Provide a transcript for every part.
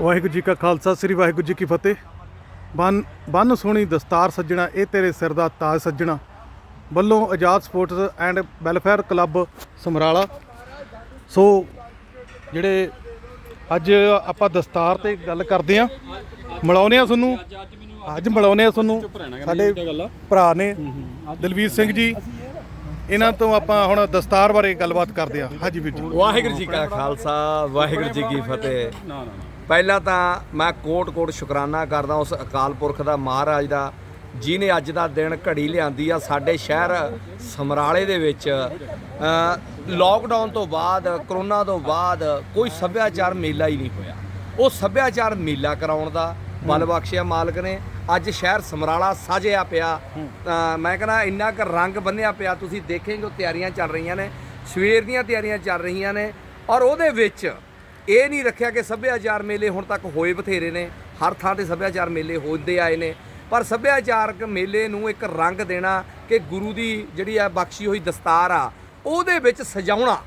ਵਾਹਿਗੁਰੂ ਜੀ ਕਾ ਖਾਲਸਾ, ਸ੍ਰੀ ਵਾਹਿਗੁਰੂ ਜੀ ਕੀ ਫਤਿਹ। ਬੰਨ ਬੰਨ ਸੋਹਣੀ ਦਸਤਾਰ ਸੱਜਣਾ, ਇਹ ਤੇਰੇ ਸਿਰ ਦਾ ਤਾਜ ਸੱਜਣਾ। ਵੱਲੋਂ ਆਜ਼ਾਦ sports and welfare club Samrala. So, ਜਿਹੜੇ ਅੱਜ ਆਪਾਂ ਦਸਤਾਰ ਤੇ ਗੱਲ ਕਰਦੇ ਆ ਮਿਲਾਉਨੇ ਆ ਤੁਹਾਨੂੰ। ਅੱਜ ਮਿਲਾਉਨੇ ਆ ਤੁਹਾਨੂੰ। ਸਾਡੇ ਭਰਾ ਨੇ ਦਲਵੀਰ ਸਿੰਘ ਜੀ। ਇਹਨਾਂ ਤੋਂ ਆਪਾਂ ਹੁਣ ਦਸਤਾਰ ਬਾਰੇ ਗੱਲਬਾਤ ਕਰਦੇ ਆ। ਹਾਂਜੀ ਵੀਰ ਜੀ। ਵਾਹਿਗੁਰੂ ਜੀ ਕਾ ਖਾਲਸਾ, ਵਾਹਿਗੁਰੂ ਜੀ ਕੀ ਫਤਿਹ। ਪਹਿਲਾਂ ਤਾਂ ਮੈਂ ਕੋਟ-ਕੋਟ ਸ਼ੁਕਰਾਨਾ ਕਰਦਾ ਉਸ ਅਕਾਲ ਪੁਰਖ ਦਾ ਮਹਾਰਾਜ ਦਾ ਜਿਨੇ ਅੱਜ ਦਾ ਦਿਨ ਘੜੀ ਲਿਆਂਦੀ ਆ ਸਾਡੇ ਸ਼ਹਿਰ ਸਮਰਾਲੇ ਦੇ ਵਿੱਚ। ਲੋਕਡਾਊਨ ਤੋਂ ਬਾਅਦ ਕਰੋਨਾ ਤੋਂ ਬਾਅਦ ਕੋਈ ਸੱਭਿਆਚਾਰ ਮੇਲਾ ਹੀ ਨਹੀਂ ਹੋਇਆ। ਉਹ ਸੱਭਿਆਚਾਰ ਮੇਲਾ ਕਰਾਉਣ ਦਾ ਬਲ ਬਖਸ਼ਿਆ ਮਾਲਕ ਨੇ। ਅੱਜ ਸ਼ਹਿਰ ਸਮਰਾਲਾ ਸਾਜਿਆ ਪਿਆ। ਮੈਂ ਕਹਿੰਦਾ ਇੰਨਾ ਕੁ ਰੰਗ ਬੰਨਿਆ ਪਿਆ ਤੁਸੀਂ ਦੇਖੇਂਗੇ ਤਿਆਰੀਆਂ ਚੱਲ ਰਹੀਆਂ ਨੇ। ਸਵੇਰ ਦੀਆਂ ਤਿਆਰੀਆਂ ਚੱਲ ਰਹੀਆਂ ਨੇ। ਔਰ ਉਹਦੇ ਵਿੱਚ ਇਹ ਨਹੀਂ ਰੱਖਿਆ ਕਿ ਸੱਭਿਆਚਾਰ ਮੇਲੇ ਹੁਣ ਤੱਕ ਹੋਏ ਬਥੇਰੇ ਨੇ, ਹਰ ਥਾਂ ਤੇ ਸੱਭਿਆਚਾਰ ਮੇਲੇ ਹੋਦੇ ਆਏ ਨੇ। ਪਰ ਸੱਭਿਆਚਾਰਕ ਮੇਲੇ ਨੂੰ ਇੱਕ ਰੰਗ ਦੇਣਾ ਕਿ ਗੁਰੂ ਦੀ ਜਿਹੜੀ ਆ ਬਖਸ਼ੀ ਹੋਈ ਦਸਤਾਰ ਆ, ਉਹਦੇ ਵਿੱਚ ਸਜਾਉਣਾ।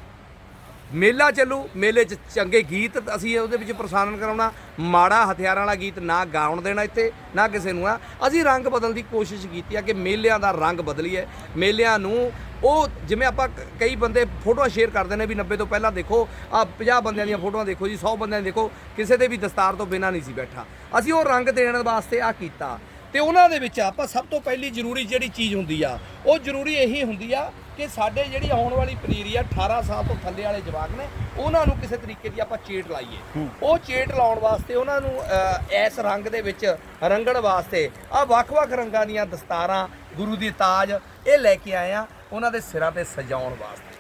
ਮੇਲਾ ਚੱਲੂ, ਮੇਲੇ 'ਚ ਚੰਗੇ ਗੀਤ ਅਸੀਂ ਉਹਦੇ ਵਿੱਚ ਪ੍ਰਸਾਰਣ ਕਰਾਉਣਾ, ਮਾੜਾ ਹਥਿਆਰਾਂ ਵਾਲਾ ਗੀਤ ਨਾ ਗਾਉਣ ਦੇਣਾ ਇੱਥੇ, ਨਾ ਕਿਸੇ ਨੂੰ ਆ। ਅਸੀਂ ਰੰਗ ਬਦਲਣ ਦੀ ਕੋਸ਼ਿਸ਼ ਕੀਤੀ ਆ ਕਿ ਮੇਲਿਆਂ ਦਾ ਰੰਗ ਬਦਲੀਏ। ਮੇਲਿਆਂ ਨੂੰ ਉਹ ਜਿਵੇਂ ਆਪਾਂ ਕ- ਕਈ ਬੰਦੇ ਫੋਟੋਆਂ ਸ਼ੇਅਰ ਕਰਦੇ ਨੇ ਵੀ 90 ਤੋਂ ਪਹਿਲਾਂ ਦੇਖੋ ਆ 50 ਬੰਦਿਆਂ ਦੀਆਂ ਫੋਟੋਆਂ ਦੇਖੋ ਜੀ 100 ਬੰਦਿਆਂ ਦੀ ਦੇਖੋ ਕਿਸੇ ਦੇ ਵੀ ਦਸਤਾਰ ਤੋਂ ਬਿਨਾਂ ਨਹੀਂ ਸੀ ਬੈਠਾ। ਅਸੀਂ ਉਹ ਰੰਗ ਦੇਣ ਵਾਸਤੇ ਆ ਕੀਤਾ। ਤੇ ਉਹਨਾਂ ਦੇ ਵਿੱਚ ਆਪਾਂ ਸਭ ਤੋਂ ਪਹਿਲੀ ਜ਼ਰੂਰੀ ਜਿਹੜੀ ਚੀਜ਼ ਹੁੰਦੀ ਆ ਉਹ ਜ਼ਰੂਰੀ ਇਹੀ ਹੁੰਦੀ ਆ ਕਿ ਸਾਡੇ ਜਿਹੜੀ ਆਉਣ ਵਾਲੀ ਪਨੀਰੀ ਆ 18 ਸਾਲ ਤੋਂ ਥੱਲੇ ਵਾਲੇ ਜਵਾਕ ਨੇ ਉਹਨਾਂ ਨੂੰ ਕਿਸੇ ਤਰੀਕੇ ਦੀ ਆਪਾਂ ਚੇਟ ਲਾਈਏ। ਉਹ ਚੇਟ ਲਾਉਣ ਵਾਸਤੇ ਉਹਨਾਂ ਨੂੰ ਅ, ਇਸ ਰੰਗ ਦੇ ਵਿੱਚ ਰੰਗਣ ਵਾਸਤੇ ਆ ਵੱਖ-ਵੱਖ ਰੰਗਾਂ ਦੀਆਂ ਦਸਤਾਰਾਂ ਗੁਰੂ ਦੀ ਤਾਜ ਇਹ ਲੈ ਕੇ ਆਏ ਆ। ਉਹਨਾਂ ਦੇ ਸਿਰਾਂ ਤੇ ਸਜਾਉਣ ਵਾਸਤੇ।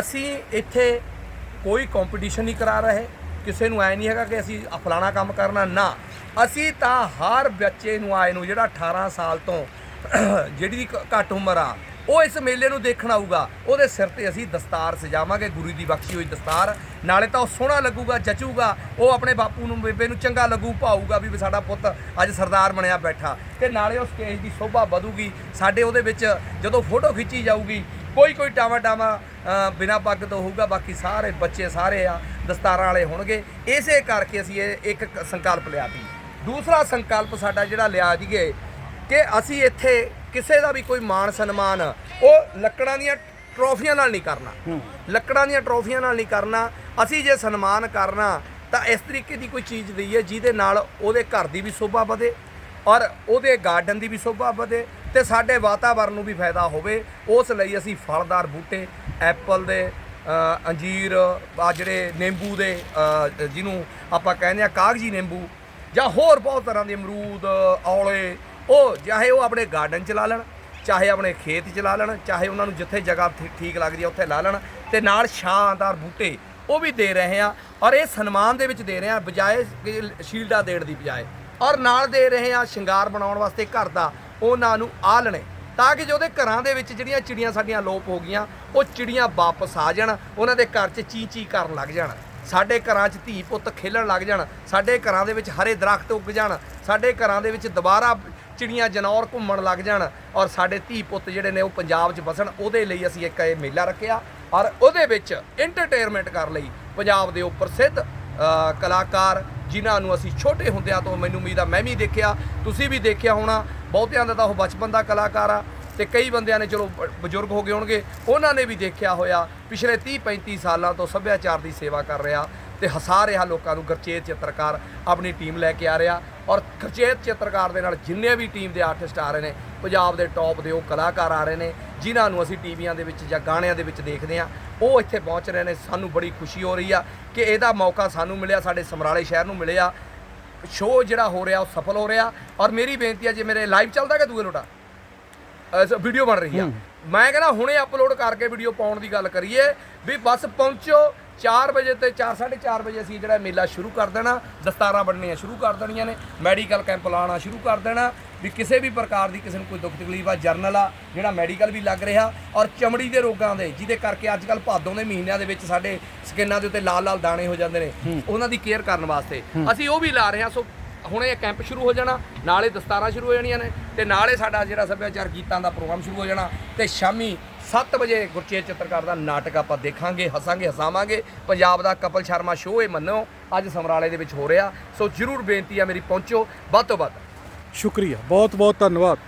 ਅਸੀਂ ਇੱਥੇ ਕੋਈ ਕੰਪੀਟੀਸ਼ਨ ਨਹੀਂ ਕਰਾ ਰਹੇ। ਕਿਸੇ ਨੂੰ ਐ ਨਹੀਂ ਹੈਗਾ ਕਿ ਅਸੀਂ ਫਲਾਣਾ ਕੰਮ ਕਰਨਾ, ਨਾ। ਅਸੀਂ ਤਾਂ ਹਰ ਬੱਚੇ ਨੂੰ ਆਏ ਨੂੰ ਜਿਹੜਾ 18 ਸਾਲ ਤੋਂ, ਜਿਹੜੀ ਦੀ ਘੱਟ ਉਮਰ ਆ ਉਹ ਇਸ ਮੇਲੇ ਨੂੰ ਦੇਖਣ ਆਊਗਾ। ਉਹਦੇ ਸਿਰ ਤੇ ਅਸੀਂ ਦਸਤਾਰ ਸਜਾਵਾਂਗੇ, ਗੁਰੂ ਦੀ ਬਖਸ਼ੀ ਹੋਈ ਦਸਤਾਰ। ਨਾਲੇ ਤਾਂ ਉਹ ਸੋਹਣਾ ਲੱਗੂਗਾ, ਜਚੂਗਾ। ਉਹ ਆਪਣੇ ਬਾਪੂ ਨੂੰ, ਬੇਬੇ ਨੂੰ ਚੰਗਾ ਲੱਗੂ, ਭਾਊਗਾ ਵੀ ਸਾਡਾ ਪੁੱਤ ਅੱਜ ਸਰਦਾਰ ਬਣਿਆ ਬੈਠਾ। ਤੇ ਨਾਲੇ ਉਹ ਸਟੇਜ ਦੀ ਸ਼ੋਭਾ ਵਧੂਗੀ। ਸਾਡੇ ਉਹਦੇ ਵਿੱਚ ਜਦੋਂ ਫੋਟੋ ਖਿੱਚੀ ਜਾਊਗੀ, ਕੋਈ ਕੋਈ ਟਾਵਾ ਟਾਵਾ ਬਿਨਾ ਪੱਗ ਤੋਂ ਹੋਊਗਾ, ਬਾਕੀ ਸਾਰੇ ਬੱਚੇ ਸਾਰੇ ਆ, ਦਸਤਾਰਾਂ ਵਾਲੇ ਹੋਣਗੇ। ਇਸੇ ਕਰਕੇ ਅਸੀਂ ਇਹ ਇੱਕ ਸੰਕਲਪ ਲਿਆ ਸੀ। ਦੂਸਰਾ ਸੰਕਲਪ ਸਾਡਾ ਜਿਹੜਾ ਲਿਆ ਜੀਏ ਕਿ ਅਸੀਂ ਇੱਥੇ ਕਿਸੇ ਦਾ ਵੀ ਕੋਈ ਮਾਣ ਸਨਮਾਨ ਉਹ ਲੱਕੜਾਂ ਦੀਆਂ ਟਰੋਫੀਆਂ ਨਾਲ ਨਹੀਂ ਕਰਨਾ। ਲੱਕੜਾਂ ਦੀਆਂ ਟਰੋਫੀਆਂ ਨਾਲ ਨਹੀਂ ਕਰਨਾ। ਅਸੀਂ ਜੇ ਸਨਮਾਨ ਕਰਨਾ ਤਾਂ ਇਸ ਤਰੀਕੇ ਦੀ ਕੋਈ ਚੀਜ਼ ਦਈਏ ਜਿਹਦੇ ਨਾਲ ਉਹਦੇ ਘਰ ਦੀ ਵੀ ਸ਼ੋਭਾ ਵਧੇ ਔਰ ਉਹਦੇ ਗਾਰਡਨ ਦੀ ਵੀ ਸ਼ੋਭਾ ਵਧੇ ਤੇ ਸਾਡੇ ਵਾਤਾਵਰਣ ਨੂੰ ਵੀ ਫਾਇਦਾ ਹੋਵੇ। ਉਸ ਲਈ ਅਸੀਂ ਫਲਦਾਰ ਬੂਟੇ ਐਪਲ ਦੇ ਅੰਜੀਰ ਆ ਜਿਹੜੇ ਨਿੰਬੂ ਦੇ ਜਿਹਨੂੰ ਆਪਾਂ ਕਹਿੰਦੇ ਆ ਕਾਗਜੀ ਨਿੰਬੂ ਜਾਂ ਹੋਰ ਬਹੁਤ ਤਰ੍ਹਾਂ ਦੇ ਅਮਰੂਦ ਔਲੇ ਉਹ ਚਾਹੇ ਉਹ ਆਪਣੇ ਗਾਰਡਨ ਚ ਲਾ ਲੈਣ, ਚਾਹੇ ਆਪਣੇ ਖੇਤ ਚ ਲਾ ਲੈਣ, ਚਾਹੇ ਉਹਨਾਂ ਨੂੰ ਜਿੱਥੇ ਜਗ੍ਹਾ ਠੀ- ਠੀਕ ਲੱਗਦੀ ਹੈ ਉੱਥੇ ਲਾ ਲੈਣ ਤੇ ਨਾਲ ਸ਼ਾਨਦਾਰ ਬੂਟੇ ਉਹ ਵੀ ਦੇ ਰਹੇ ਆ ਔਰ ਇਹ ਸਨਮਾਨ ਦੇ ਵਿੱਚ ਦੇ ਰਹੇ ਆ, ਬਜਾਏ ਸ਼ੀਲਡਾ ਦੇਣ ਦੀ ਬਜਾਏ। ਔਰ ਨਾਲ ਦੇ ਰਹੇ ਆ ਸ਼ਿੰਗਾਰ ਬਣਾਉਣ ਵਾਸਤੇ ਘਰ ਦਾ, ਉਹਨਾਂ ਨੂੰ ਆਲਣੇ ਤਾਂ ਕਿ ਜੋ ਉਹਦੇ ਘਰਾਂ ਦੇ ਵਿੱਚ ਜਿਹੜੀਆਂ ਚਿੜੀਆਂ ਸਾਡੀਆਂ ਲੋਪ ਹੋ ਗਈਆਂ, ਉਹ ਚਿੜੀਆਂ ਵਾਪਸ ਆ ਜਾਣ, ਉਹਨਾਂ ਦੇ ਘਰ 'ਚ ਚੀ ਚੀ ਕਰਨ ਲੱਗ ਜਾਣ। ਸਾਡੇ ਘਰਾਂ 'ਚ ਧੀ ਪੁੱਤ ਖੇਲਣ ਲੱਗ ਜਾਣ, ਸਾਡੇ ਘਰਾਂ ਦੇ ਵਿੱਚ ਹਰੇ ਦਰਖਤ ਉੱਗ ਜਾਣ, ਸਾਡੇ ਘਰਾਂ ਦੇ ਵਿੱਚ ਦੁਬਾਰਾ ਚਿੜੀਆਂ ਜਨੌਰ ਘੁੰਮਣ ਲੱਗ ਜਾਣ ਔਰ ਸਾਡੇ ਧੀ ਪੁੱਤ ਜਿਹੜੇ ਨੇ ਉਹ ਪੰਜਾਬ 'ਚ ਵਸਣ, ਉਹਦੇ ਲਈ ਅਸੀਂ ਇੱਕ ਇਹ ਮੇਲਾ ਰੱਖਿਆ ਔਰ ਉਹਦੇ ਵਿੱਚ ਐਂਟਰਟੇਨਮੈਂਟ ਕਰ ਲਈ ਪੰਜਾਬ ਦੇ ਉਹ ਪ੍ਰਸਿੱਧ ਕਲਾਕਾਰ ਜਿਨ੍ਹਾਂ ਨੂੰ ਅਸੀਂ ਛੋਟੇ ਹੁੰਦਿਆਂ ਤੋਂ ਮੈਨੂੰ ਉਮੀਦ ਆ, ਮੈਂ ਵੀ ਦੇਖਿਆ, ਤੁਸੀਂ ਵੀ ਦੇਖਿਆ ਹੋਣਾ, ਬਹੁਤਿਆਂ ਦਾ ਤਾਂ ਉਹ ਬਚਪਨ ਦਾ ਕਲਾਕਾਰ ਆ ਤੇ ਕਈ ਬੰਦਿਆਂ ਨੇ ਚਲੋ ਬਜ਼ੁਰਗ ਹੋ ਗਏ ਹੋਣਗੇ, ਉਹਨਾਂ ਨੇ ਵੀ ਦੇਖਿਆ ਹੋਇਆ, ਪਿਛਲੇ 30 35 ਸਾਲਾਂ ਤੋਂ ਸੱਭਿਆਚਾਰ ਦੀ ਸੇਵਾ ਕਰ ਰਿਹਾ। ਤੇ ਹਸਾ ਰਿਹਾ ਲੋਕਾਂ ਨੂੰ ਗਰਚੇਤ ਚਿੱਤਰਕਾਰ ਆਪਣੀ ਟੀਮ ਲੈ ਕੇ ਆ ਰਿਹਾ ਔਰ ਗਰਚੇਤ ਚਿੱਤਰਕਾਰ ਦੇ ਨਾਲ ਜਿੰਨੇ ਵੀ ਟੀਮ ਦੇ ਆਰਟਿਸਟ ਆ ਰਹੇ ਨੇ ਪੰਜਾਬ ਦੇ ਟੌਪ ਦੇ ਉਹ ਕਲਾਕਾਰ ਆ ਰਹੇ ਨੇ ਜਿਨ੍ਹਾਂ ਨੂੰ ਅਸੀਂ ਟੀਵੀਆਂ ਦੇ ਵਿੱਚ ਜਾਂ ਗਾਣਿਆਂ ਦੇ ਵਿੱਚ ਦੇਖਦੇ ਆ ਉਹ ਇੱਥੇ ਪਹੁੰਚ ਰਹੇ ਨੇ ਸਾਨੂੰ ਬੜੀ ਖੁਸ਼ੀ ਹੋ ਰਹੀ ਆ ਕਿ ਇਹਦਾ ਮੌਕਾ ਸਾਨੂੰ ਮਿਲਿਆ ਸਾਡੇ ਸਮਰਾਲੇ ਸ਼ਹਿਰ ਨੂੰ ਮਿਲਿਆ। ਸ਼ੋਅ ਜਿਹੜਾ ਹੋ ਰਿਹਾ ਉਹ ਸਫਲ ਹੋ ਰਿਹਾ ਔਰ ਮੇਰੀ ਬੇਨਤੀ ਆ ਜੇ ਮੇਰੇ ਲਾਈਵ ਚੱਲਦਾ ਕਿ ਦੂਏ ਲੋਟਾ? ਵੀਡੀਓ ਬਣ ਰਹੀ ਆ। ਮੈਂ ਕਹਿੰਦਾ ਹੁਣੇ ਅਪਲੋਡ ਕਰਕੇ ਵੀਡੀਓ ਪਾਉਣ ਦੀ ਗੱਲ ਕਰੀਏ ਵੀ ਬਸ ਪਹੁੰਚੋ 4 ਵਜੇ ਤੇ 4 4:30 ਵਜੇ ਅਸੀਂ ਜਿਹੜਾ ਮੇਲਾ ਸ਼ੁਰੂ ਕਰ ਦੇਣਾ। ਦਸਤਾਰਾਂ ਬਣਨੀਆਂ ਸ਼ੁਰੂ ਕਰ ਦੇਣੀਆਂ ਨੇ। ਮੈਡੀਕਲ ਕੈਂਪ ਲਾਉਣਾ ਸ਼ੁਰੂ ਕਰ ਦੇਣਾ। ਵੀ ਕਿਸੇ ਵੀ ਪ੍ਰਕਾਰ ਦੀ ਕਿਸੇ ਨੂੰ ਕੋਈ ਦੁੱਖ ਤਕਲੀਫ ਆ ਜਰਨਲ ਆ ਜਿਹੜਾ ਮੈਡੀਕਲ ਵੀ ਲੱਗ ਰਿਹਾ। ਔਰ ਚਮੜੀ ਦੇ ਰੋਗਾਂ ਦੇ ਜਿਹਦੇ ਕਰਕੇ ਅੱਜ ਕੱਲ ਭਾਦੋਂ ਦੇ ਮਹੀਨਿਆਂ ਦੇ ਵਿੱਚ ਸਾਡੇ ਸਕਿਨਾਂ ਦੇ ਉੱਤੇ ਲਾਲ ਲਾਲ ਦਾਣੇ ਹੋ ਜਾਂਦੇ ਨੇ। ਉਹਨਾਂ ਦੀ ਕੇਅਰ ਕਰਨ ਵਾਸਤੇ। ਅਸੀਂ ਉਹ ਵੀ ਲਾ ਰਹੇ ਹਾਂ। ਸੋ ਹੁਣੇ ਇਹ ਕੈਂਪ ਸ਼ੁਰੂ ਹੋ ਜਾਣਾ। ਨਾਲੇ ਦਸਤਾਰਾਂ ਸ਼ੁਰੂ ਹੋ ਜਾਣੀਆਂ ਨੇ। ਤੇ ਨਾਲੇ ਸਾਡਾ ਜਿਹੜਾ ਸੱਭਿਆਚਾਰ ਗੀਤਾਂ ਦਾ ਪ੍ਰੋਗਰਾਮ ਸ਼ੁਰੂ ਹੋ ਜਾਣਾ। ਤੇ ਸ਼ਾਮੀ 7 ਵਜੇ ਗੁਰਚੇਤ ਚਿੱਤਰਕਾਰ ਦਾ ਨਾਟਕ ਆਪਾਂ ਦੇਖਾਂਗੇ, ਹੱਸਾਂਗੇ, ਹਸਾਵਾਂਗੇ। ਪੰਜਾਬ ਦਾ ਕਪਲ ਸ਼ਰਮਾ ਸ਼ੋਅ ਇਹ ਮੰਨੋ, ਅੱਜ ਸਮਰਾਲੇ ਦੇ ਵਿੱਚ ਹੋ ਰਿਹਾ। ਸੋ ਜਰੂਰ ਬੇਨਤੀ ਆ ਮੇਰੀ, ਪਹੁੰਚੋ। ਵੱਧ ਤੋਂ ਵੱਧ। ਸ਼ੁਕਰੀਆ ਬਹੁਤ ਬਹੁਤ ਧੰਨਵਾਦ।